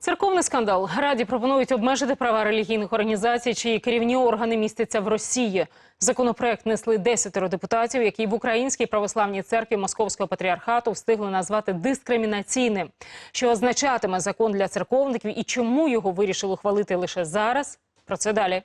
Церковний скандал. Раді пропонують обмежити права релігійних організацій, чиї керівні органи містяться в Росії. Законопроект несли десятеро депутатів, які в Українській православній церкві Московського патріархату встигли назвати дискримінаційним. Що означатиме закон для церковників і чому його вирішили ухвалити лише зараз? Про це далі.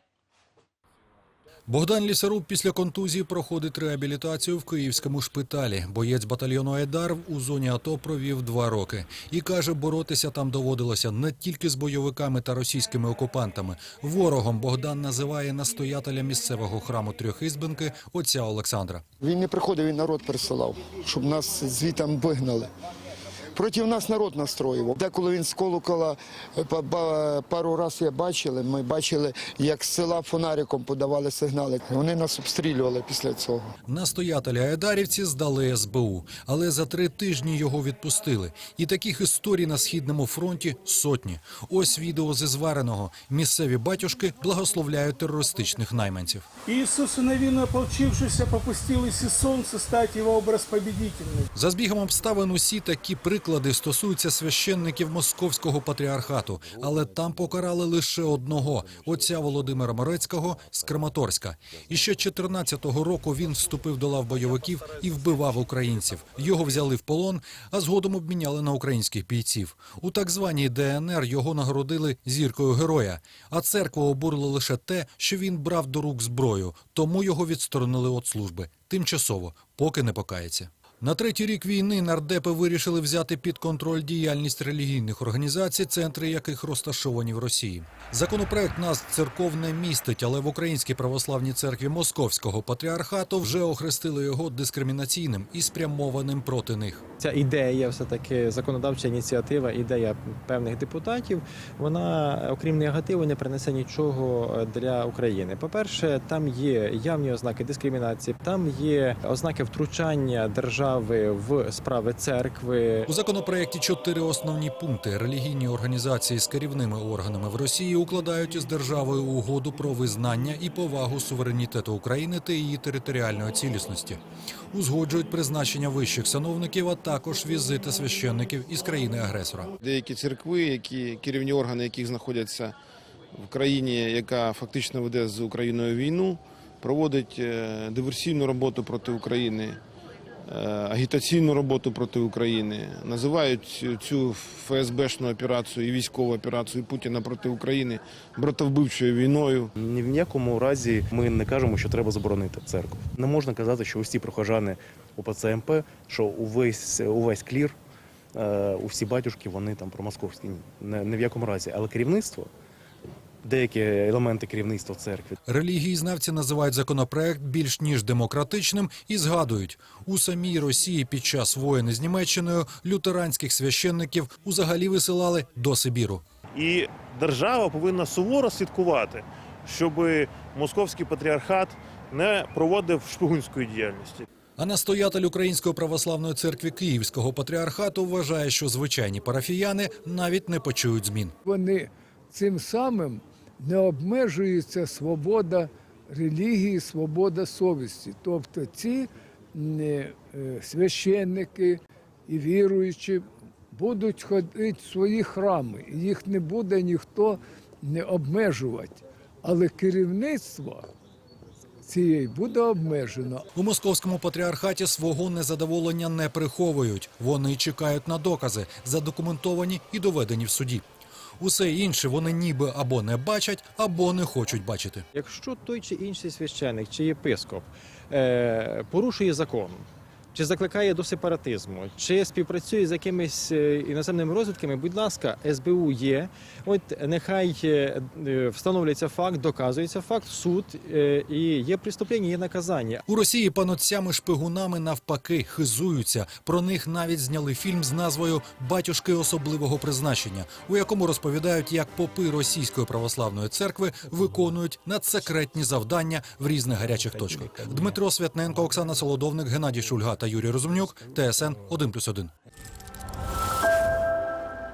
Богдан Лісаруб після контузії проходить реабілітацію в київському шпиталі. Боєць батальйону Айдар у зоні АТО провів два роки і каже, боротися там доводилося не тільки з бойовиками та російськими окупантами. Ворогом Богдан називає настоятеля місцевого храму Трьохізбенки отця Олександра. Він не приходив, він народ присилав, щоб нас звітам вигнали. Проти нас народ настроював. Деколи він з колокола е, пару разів я бачили. Ми бачили, як з села фонариком подавали сигнали. Вони нас обстрілювали після цього. Настоятеля айдарівці здали СБУ, але за три тижні його відпустили. І таких історій на східному фронті сотні. Ось відео зі звареного. Місцеві батюшки благословляють терористичних найманців. Иисус, навинно ополчившийся, попустилось и солнце стать его образ победительный. За збігом обставин усі такі приклади стосуються священників московського патріархату, але там покарали лише одного отця Володимира Морецького з Краматорська. І ще 14-го року він вступив до лав бойовиків і вбивав українців. Його взяли в полон, а згодом обміняли на українських бійців. У так званій ДНР його нагородили зіркою героя. А церкву обурило лише те, що він брав до рук зброю, тому його відсторонили від служби тимчасово, поки не покається. На третій рік війни нардепи вирішили взяти під контроль діяльність релігійних організацій, центри яких розташовані в Росії. Законопроект нас церков не містить, але в Українській православній церкві Московського патріархату вже охрестили його дискримінаційним і спрямованим проти них. Ця ідея, все таки законодавча ініціатива, ідея певних депутатів, вона, окрім негативу, не принесе нічого е, для України. По-перше, там є явні ознаки дискримінації, там є ознаки втручання держави в справи церкви. У законопроекті чотири основні пункти. Релігійні організації з керівними органами в Росії укладають із державою угоду про визнання і повагу суверенітету України та її територіальної цілісності. Узгоджують призначення вищих сановників, а також візити священників із країни-агресора. Деякі церкви, які керівні органи яких знаходяться в країні, яка фактично веде з Україною війну, проводить е, диверсійну роботу проти України, агітаційну роботу проти України, називають цю ФСБшну операцію і військову операцію Путіна проти України братовбивчою війною. Ні в якому разі ми не кажемо, що треба заборонити церкву. Не можна казати, що усі прихожани УПЦ МП, що увесь увесь клір, е, усі батюшки, вони там промосковські. Ні, не в якому разі. Але керівництво, деякі елементи керівництва церкви, Релігієзнавці називають законопроект більш ніж демократичним і згадують, у самій Росії під час воєни з Німеччиною лютеранських священників узагалі висилали до Сибіру. І держава повинна суворо слідкувати, щоб московський патріархат не проводив шпигунської діяльності. А настоятель Української православної церкви Київського патріархату вважає, що звичайні парафіяни навіть не почують змін. вони цим самим не обмежується свобода релігії, свобода совісті. Тобто ці е, священники і віруючі будуть ходити в свої храми, і їх не буде ніхто не обмежувати. Але керівництво цієї буде обмежено. У московському патріархаті свого незадоволення не приховують. Вони чекають на докази, задокументовані і доведені в суді. Усе інше вони ніби або не бачать, або не хочуть бачити. Якщо той чи інший священик чи єпископ е, порушує закон, чи закликає до сепаратизму, чи співпрацює з якимись е, іноземними розвідками, будь ласка, СБУ є. От нехай е, е, встановлюється факт, доказується факт, суд і є преступлення, є наказання. У Росії панотцями шпигунами навпаки хизуються. Про них навіть зняли фільм з назвою Батюшки особливого призначення, у якому розповідають, як попи російської православної церкви виконують надсекретні завдання в різних гарячих точках. Дмитро Святненко, Оксана Солодовник, Геннадій Шульга та Юрій Розумнюк. ТСН 1+,1.